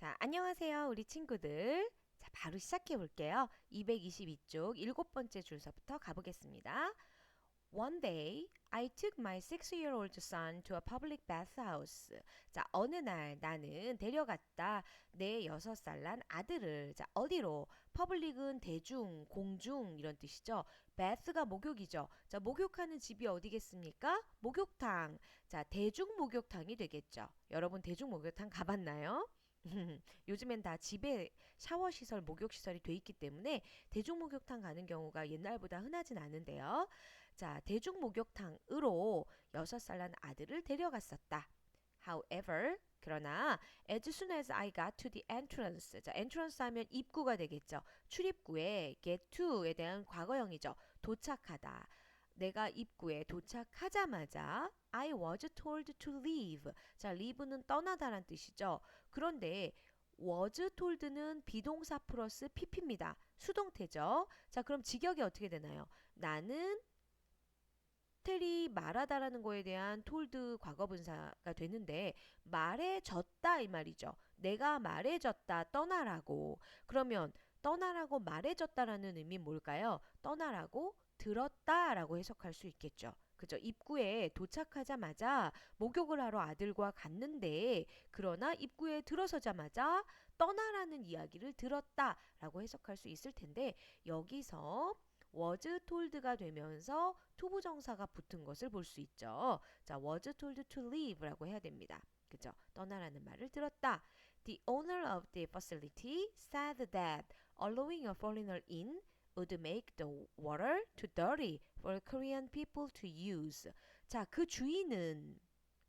자, 안녕하세요, 우리 친구들. 자, 바로 시작해 볼게요. 222쪽 일곱 번째 줄서부터 가보겠습니다. One day, I took my six-year-old son to a public bathhouse. 자, 어느 날 나는 데려갔다 내 여섯 살 난 아들을 자, 어디로? 퍼블릭은 대중, 공중 이런 뜻이죠. bath가 목욕이죠. 자, 목욕하는 집이 어디겠습니까? 목욕탕. 자, 대중 목욕탕이 되겠죠. 여러분 대중 목욕탕 가봤나요? 요즘엔 다 집에 샤워 시설, 목욕 시설이 돼 있기 때문에 대중 목욕탕 가는 경우가 옛날보다 흔하진 않은데요. 자, 대중 목욕탕으로 여섯 살난 아들을 데려갔었다. However, 그러나 as soon as I got to the entrance, 자, entrance 하면 입구가 되겠죠. 출입구에 get to에 대한 과거형이죠. 도착하다. 내가 입구에 도착하자마자 I was told to leave. 자, leave는 떠나다란 뜻이죠. 그런데 was told는 비동사 플러스 pp입니다. 수동태죠. 자, 그럼 직역이 어떻게 되나요? 나는 텔이 말하다라는 거에 대한 told 과거분사가 되는데 말해졌다 이 말이죠. 내가 말해졌다 떠나라고. 그러면 떠나라고 말해졌다라는 의미 뭘까요? 떠나라고 들었다라고 해석할 수 있겠죠. 그죠? 입구에 도착하자마자 목욕을 하러 아들과 갔는데 그러나 입구에 들어서자마자 떠나라는 이야기를 들었다라고 해석할 수 있을 텐데 여기서 was told가 되면서 투부정사가 붙은 것을 볼 수 있죠. 자, was told to leave라고 해야 됩니다. 그죠? 떠나라는 말을 들었다. The owner of the facility said that allowing a foreigner in would make the water too dirty for Korean people to use. 자, 그 주인은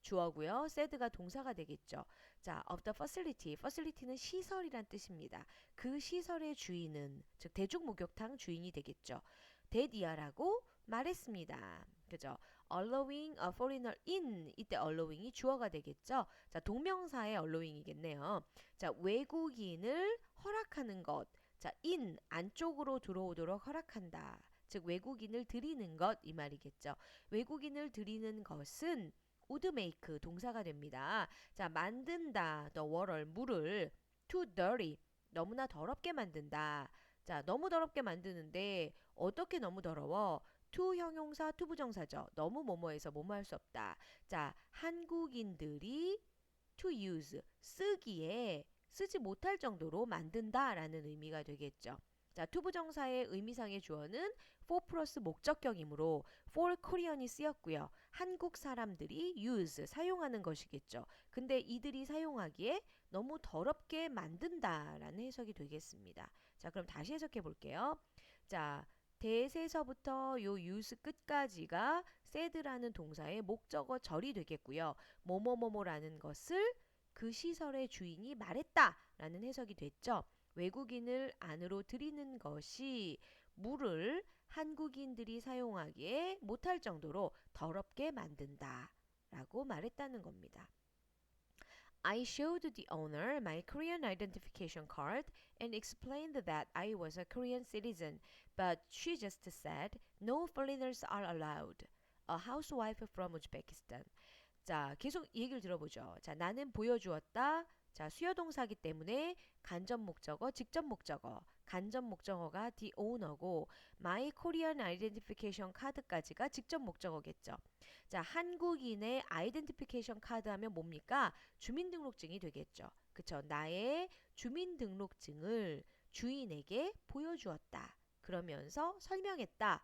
주어고요. said가 동사가 되겠죠. 자, of the facility. facility는 시설이란 뜻입니다. 그 시설의 주인은 즉 대중 목욕탕 주인이 되겠죠. 데디아라고 말했습니다. 그죠? allowing a foreigner in 이때 allowing이 주어가 되겠죠. 자, 동명사의 allowing이겠네요. 자, 외국인을 허락하는 것. 자, in 안쪽으로 들어오도록 허락한다. 즉 외국인을 들이는 것 이 말이겠죠. 외국인을 들이는 것은 would make 동사가 됩니다. 자, 만든다. the water 물을 too dirty 너무나 더럽게 만든다. 자, 너무 더럽게 만드는데 어떻게 너무 더러워? to 형용사 to 부정사죠. 너무 뭐뭐해서 뭐뭐 할 수 없다. 자, 한국인들이 to use 쓰기에 쓰지 못할 정도로 만든다 라는 의미가 되겠죠. 자, 투부정사의 의미상의 주어는 for 플러스 목적격이므로 for Korean이 쓰였고요. 한국 사람들이 use 사용하는 것이겠죠. 근데 이들이 사용하기에 너무 더럽게 만든다라는 해석이 되겠습니다. 자, 그럼 다시 해석해 볼게요. 자, 대세서부터 요 use 끝까지가 said라는 동사의 목적어 절이 되겠고요. 뭐뭐뭐뭐라는 것을 그 시설의 주인이 말했다라는 해석이 됐죠. 외국인을 안으로 들이는 것이 물을 한국인들이 사용하기에 못할 정도로 더럽게 만든다 라고 말했다는 겁니다. I showed the owner my Korean identification card and explained that I was a Korean citizen, but she just said no foreigners are allowed. A housewife from Uzbekistan. 자, 계속 얘기를 들어보죠. 자, 나는 보여주었다. 자, 수요동사기 때문에 간접 목적어, 직접 목적어. 간접 목적어가 the owner고 my Korean identification card까지가 직접 목적어겠죠. 자, 한국인의 identification card 하면 뭡니까? 주민등록증이 되겠죠. 그쵸? 나의 주민등록증을 주인에게 보여주었다. 그러면서 설명했다.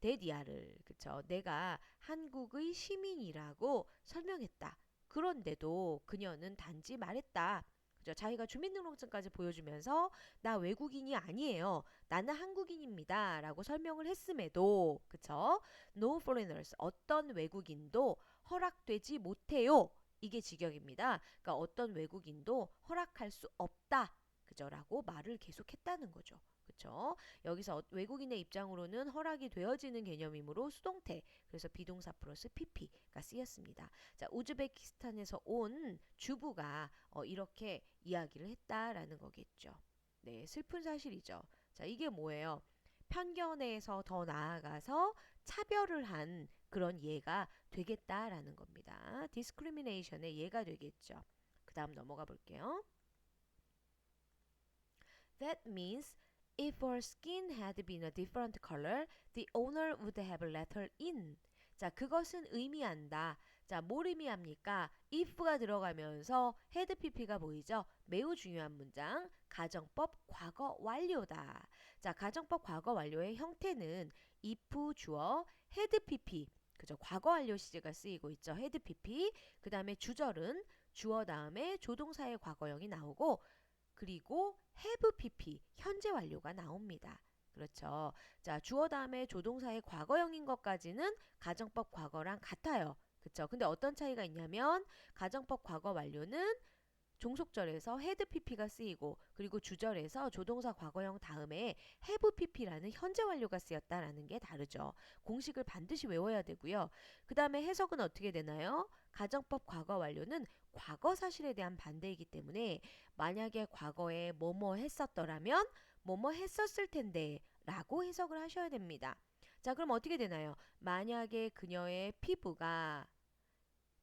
데디아를 그쵸? 내가 한국의 시민이라고 설명했다. 그런데도 그녀는 단지 말했다. 그죠? 자기가 주민등록증까지 보여주면서 나 외국인이 아니에요. 나는 한국인입니다. 라고 설명을 했음에도 그쵸? No foreigners 어떤 외국인도 허락되지 못해요. 이게 직역입니다. 그러니까 어떤 외국인도 허락할 수 없다. 그죠? 라고 말을 계속했다는 거죠. 그쵸? 여기서 외국인의 입장으로는 허락이 되어지는 개념이므로 수동태, 그래서 비동사 플러스 pp가 쓰였습니다. 자, 우즈베키스탄에서 온 주부가 어, 이렇게 이야기를 했다라는 거겠죠. 네, 슬픈 사실이죠. 자, 이게 뭐예요? 편견에서 더 나아가서 차별을 한 그런 예가 되겠다라는 겁니다. discrimination의 예가 되겠죠. 그 다음 넘어가 볼게요. That means if her skin had been a different color, the owner would have let her in. 자, 그것은 의미한다. 자, 뭘 의미합니까? if가 들어가면서 head pp가 보이죠? 매우 중요한 문장. 가정법 과거 완료다. 자, 가정법 과거 완료의 형태는 if 주어 head pp 그죠? 과거 완료 시제가 쓰이고 있죠. head pp. 그다음에 주절은 주어 다음에 조동사의 과거형이 나오고 그리고 have pp 현재 완료가 나옵니다. 그렇죠. 자, 주어 다음에 조동사의 과거형인 것까지는 가정법 과거랑 같아요. 그렇죠. 근데 어떤 차이가 있냐면 가정법 과거 완료는 종속절에서 헤드 pp가 쓰이고 그리고 주절에서 조동사 과거형 다음에 have pp라는 현재 완료가 쓰였다라는 게 다르죠. 공식을 반드시 외워야 되고요. 그 다음에 해석은 어떻게 되나요? 가정법 과거 완료는 과거 사실에 대한 반대이기 때문에 만약에 과거에 뭐뭐 했었더라면 뭐뭐 했었을 텐데 라고 해석을 하셔야 됩니다. 자, 그럼 어떻게 되나요? 만약에 그녀의 피부가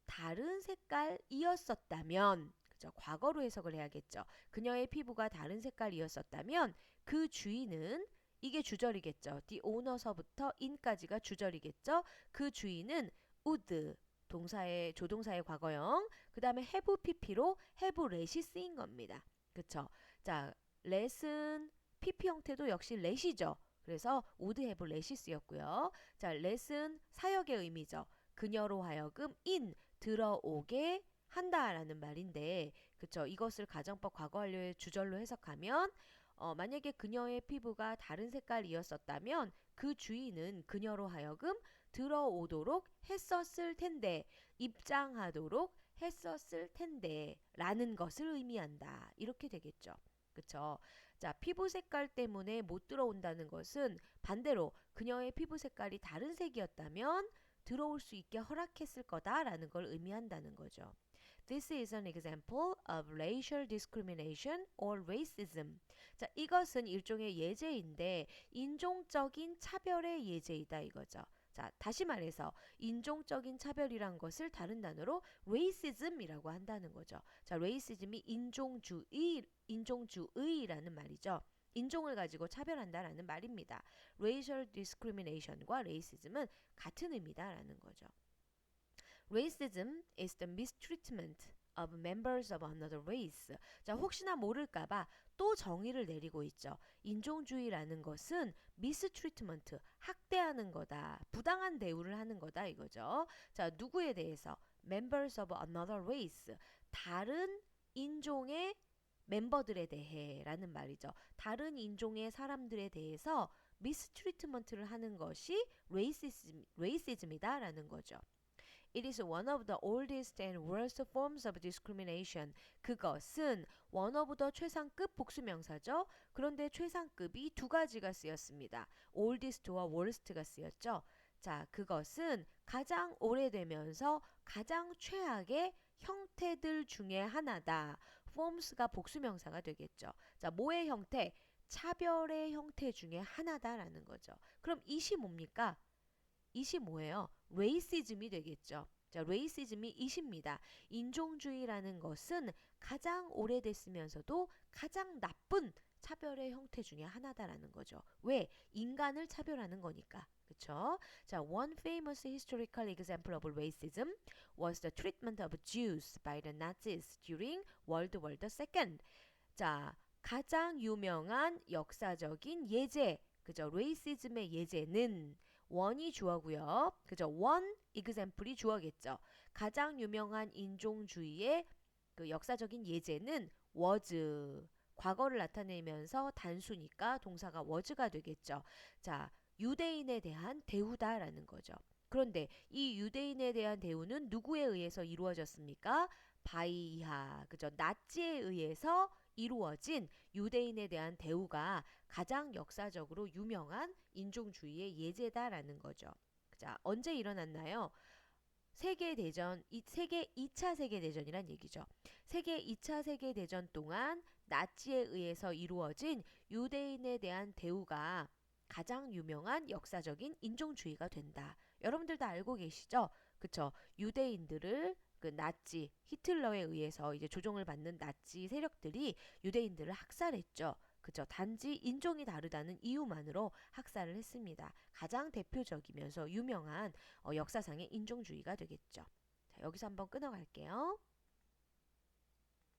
다른 색깔이었었다면 그죠? 과거로 해석을 해야겠죠. 그녀의 피부가 다른 색깔이었었다면 그 주인은 이게 주절이겠죠. the owner서부터 in까지가 주절이겠죠. 그 주인은 would 동사의 조동사의 과거형 그 다음에 have pp로 have let이 쓰인 겁니다. 그쵸? 자, let은 pp 형태도 역시 let이죠. 그래서 would have let이 쓰였고요. 자, let은 사역의 의미죠. 그녀로 하여금 in 들어오게 한다라는 말인데 그쵸? 이것을 가정법 과거 완료의 주절로 해석하면 어, 만약에 그녀의 피부가 다른 색깔이었었다면 그 주인은 그녀로 하여금 들어오도록 했었을 텐데 입장하도록 했었을 텐데 라는 것을 의미한다. 이렇게 되겠죠. 그쵸? 자 피부 색깔 때문에 못 들어온다는 것은 반대로 그녀의 피부 색깔이 다른 색이었다면 들어올 수 있게 허락했을 거다라는 걸 의미한다는 거죠. This is an example of racial discrimination or racism. 자, 이것은 일종의 예제인데 인종적인 차별의 예제이다 이거죠. 자, 다시 말해서 인종적인 차별이란 것을 다른 단어로 racism이라고 한다는 거죠. 자, racism이 인종주의 인종주의라는 말이죠. 인종을 가지고 차별한다라는 말입니다. racial discrimination과 racism은 같은 의미다라는 거죠. Racism is the mistreatment of members of another race. 자, 혹시나 모를까봐 또 정의를 내리고 있죠. 인종주의라는 것은 mistreatment, 학대하는 거다. 부당한 대우를 하는 거다 이거죠. 자, 누구에 대해서? members of another race. 다른 인종의 멤버들에 대해라는 말이죠. 다른 인종의 사람들에 대해서 미스트리트먼트를 하는 것이 레이시즘, 레이시즘이다라는 거죠. It is one of the oldest and worst forms of discrimination. 그것은 one of the 최상급 복수명사죠. 그런데 최상급이 두 가지가 쓰였습니다. oldest와 worst가 쓰였죠. 자, 그것은 가장 오래되면서 가장 최악의 형태들 중에 하나다. forms가 복수명사가 되겠죠. 자, 뭐의 형태? 차별의 형태 중에 하나다라는 거죠. 그럼 이시 뭡니까? 이시 뭐예요? 레이시즘이 되겠죠. 자, 레이시즘이 이십니다. 인종주의라는 것은 가장 오래됐으면서도 가장 나쁜 차별의 형태 중에 하나다라는 거죠. 왜? 인간을 차별하는 거니까. 그쵸? 자, one famous historical example of racism was the treatment of Jews by the Nazis during World War II. 자, 가장 유명한 역사적인 예제, 그죠? 레이시즘의 예제는 원이 주어고요. 그죠? 원 example이 주어겠죠. 가장 유명한 인종주의의 그 역사적인 예제는 was 과거를 나타내면서 단수니까 동사가 was가 되겠죠. 자, 유대인에 대한 대우다라는 거죠. 그런데 이 유대인에 대한 대우는 누구에 의해서 이루어졌습니까? 바이하, 그죠? 나치에 의해서 이루어진 유대인에 대한 대우가 가장 역사적으로 유명한 인종주의의 예제다라는 거죠. 자, 언제 일어났나요? 세계 대전, 이 세계 2차 세계 대전이란 얘기죠. 세계 2차 세계 대전 동안 나치에 의해서 이루어진 유대인에 대한 대우가 가장 유명한 역사적인 인종주의가 된다. 여러분들 다 알고 계시죠? 그쵸? 유대인들을 그 나치 히틀러에 의해서 이제 조종을 받는 나치 세력들이 유대인들을 학살했죠. 그죠? 단지 인종이 다르다는 이유만으로 학살을 했습니다. 가장 대표적이면서 유명한 어, 역사상의 인종주의가 되겠죠. 자, 여기서 한번 끊어갈게요.